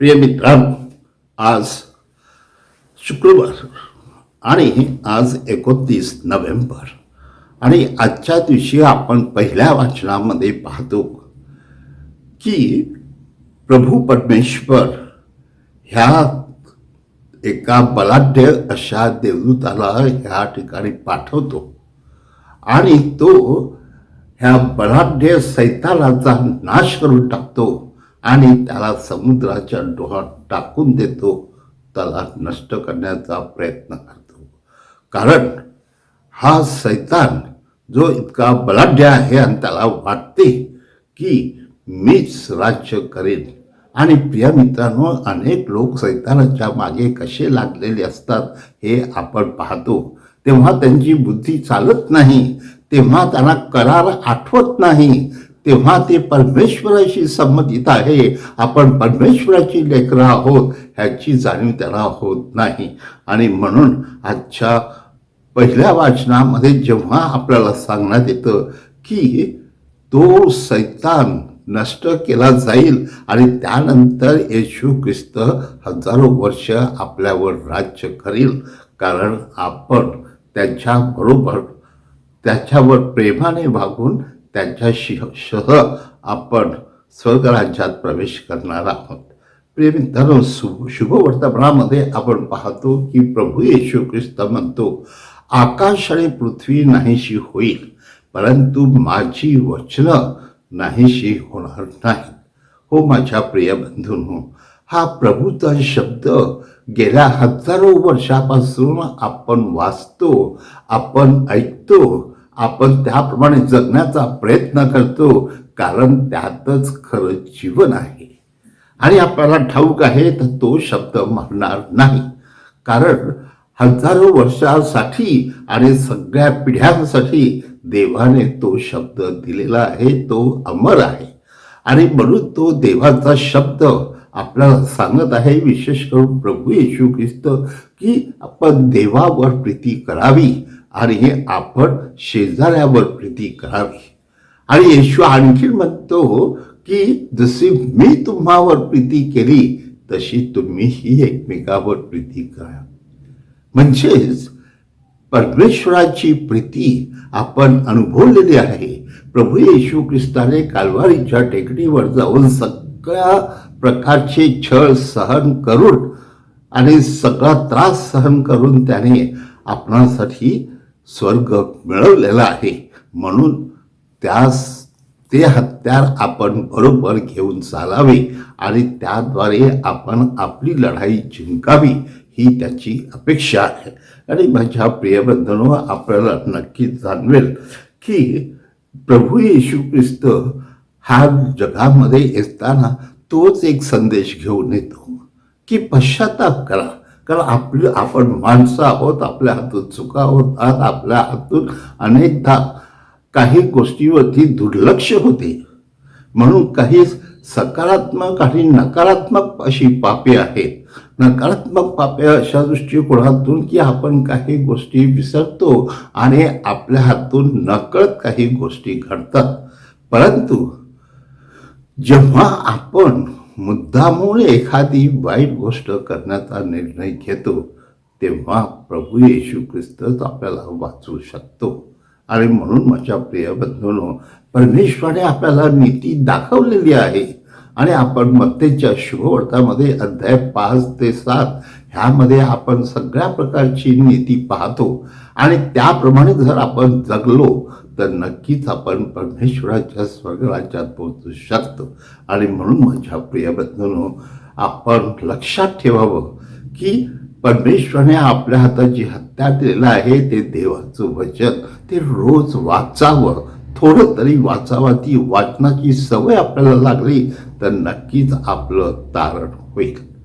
प्रिय मित्रांनो आज शुक्रवार आणि आज एकोणतीस नोव्हेंबर आणि आजच्या दिवशी आपण पहिल्या वाचनामध्ये पाहतो की प्रभू परमेश्वर ह्या एका बलाढ्य अशा देवदूताला ह्या ठिकाणी पाठवतो आणि तो ह्या बलाढ्य सैतानाचा नाश करून टाकतो. आणि त्याला समुद्राच्या डोहात टाकून देतो त्याला नष्ट करण्याचा प्रयत्न करतो. कारण हा सैतान जो इतका बलाढ्य आहे आणि त्याला वाटते की मीच राज्य करेन. आणि प्रिय मित्रांनो अनेक लोक सैतानाच्या मागे कसे लागलेले असतात हे आपण पाहतो. तेव्हा त्यांची बुद्धी चालत नाही तेव्हा त्यांना करार आठवत नाही तेव्हा ते परमेश्वराशी संबंधित आहे. आपण परमेश्वराची लेकरं आहोत ह्याची जाणीव त्यांना होत नाही. आणि म्हणून आजच्या पहिल्या वाचनामध्ये जेव्हा आपल्याला सांगण्यात येतं की तो सैतान नष्ट केला जाईल आणि त्यानंतर येशू ख्रिस्त हजारो वर्ष आपल्यावर राज्य करील कारण आपण त्याच्याबरोबर त्याच्यावर प्रेमाने वागून त्यांच्याशी सह आपण स्वर्गराज्यात प्रवेश करणार आहोत. प्रिय मित्रांनो शुभ शुभवर्तमानामध्ये आपण पाहतो की प्रभू येशू ख्रिस्त म्हणतो आकाश आणि पृथ्वी नाहीशी होईल परंतु माझी वचनं नाहीशी होणार नाही हो माझ्या प्रिय बंधूंनो हा प्रभूचा शब्द गेल्या हजारो वर्षापासून आपण वाचतो आपण ऐकतो आपण त्याप्रमाणे जगण्याचा प्रयत्न करतो कारण त्यातच खरं जीवन आहे. आणि आपल्याला ठाऊक आहे तर तो शब्द म्हणणार नाही. कारण हजारो वर्षासाठी आणि सगळ्या पिढ्यांसाठी देवाने तो शब्द दिलेला आहे तो अमर आहे. आणि म्हणून तो देवाचा शब्द आपल्याला सांगत आहे विशेष करून प्रभू येशू ख्रिस्त की आपण देवावर प्रीती करावी. आणि आपण शेजाऱ्यावर प्रीती करावी. आणि येशू आणखी म्हणतो की जशी मी तुम्हावर प्रीती केली तशी तुम्हीही एकमेकावर प्रीती करा. म्हणजेच परमेश्वराची प्रीती आपण अनुभवलेली आहे. प्रभू येशू ख्रिस्ताने कालवारीच्या टेकडीवर जाऊन सगळ्या प्रकारचे छळ सहन करून आणि सगळा त्रास सहन करून त्याने आपणासाठी स्वर्ग मिळवलेला आहे. म्हणून त्यास ते हत्यार आपण बरोबर घेऊन चालावे आणि त्याद्वारे आपण आपली लढाई जिंकावी ही त्याची अपेक्षा आहे. आणि माझ्या प्रियबंधनो आपल्याला नक्कीच जाणवेल की प्रभू येशू ख्रिस्त हा जगामध्ये येताना तोच एक संदेश घेऊन येतो की पश्चाताप करा. कारण आपलं आपण माणसं आहोत आपल्या हातून चुका होतात आपल्या हातून अनेकदा काही गोष्टीवरती दुर्लक्ष होते. म्हणून काही सकारात्मक आणि नकारात्मक अशी पापे आहेत. नकारात्मक पापे अशा दृष्टिकोनातून की आपण काही गोष्टी विसरतो आणि आपल्या हातून नकळत काही गोष्टी घडतात. परंतु जेव्हा आपण मुद्दामून एखादी वाईट गोष्ट करण्याचा निर्णय घेतो तेव्हा प्रभू येशू ख्रिस्तच आपल्याला वाचू शकतो. आणि म्हणून माझ्या प्रिय बंधूंनो परमेश्वराने आपल्याला नीती दाखवलेली आहे. आणि आपण मत्तेच्या शुभवर्तामध्ये अध्याय पाच ते सात ह्यामध्ये आपण सगळ्या प्रकारची नीती पाहतो आणि त्याप्रमाणे जर आपण जगलो तर नक्कीच आपण परमेश्वराच्या स्वर्गराज्यात पोहोचू शकतो. आणि म्हणून माझ्या प्रिय आपण लक्षात ठेवावं की परमेश्वराने आपल्या हातात जी हत्या दिलेलं आहे ते देवाचं वचन. ते रोज वाचावं. थोडं तरी वाचावा. ती वाचनाची सवय आपल्याला लागली तर नक्कीच आपलं तारण होईल.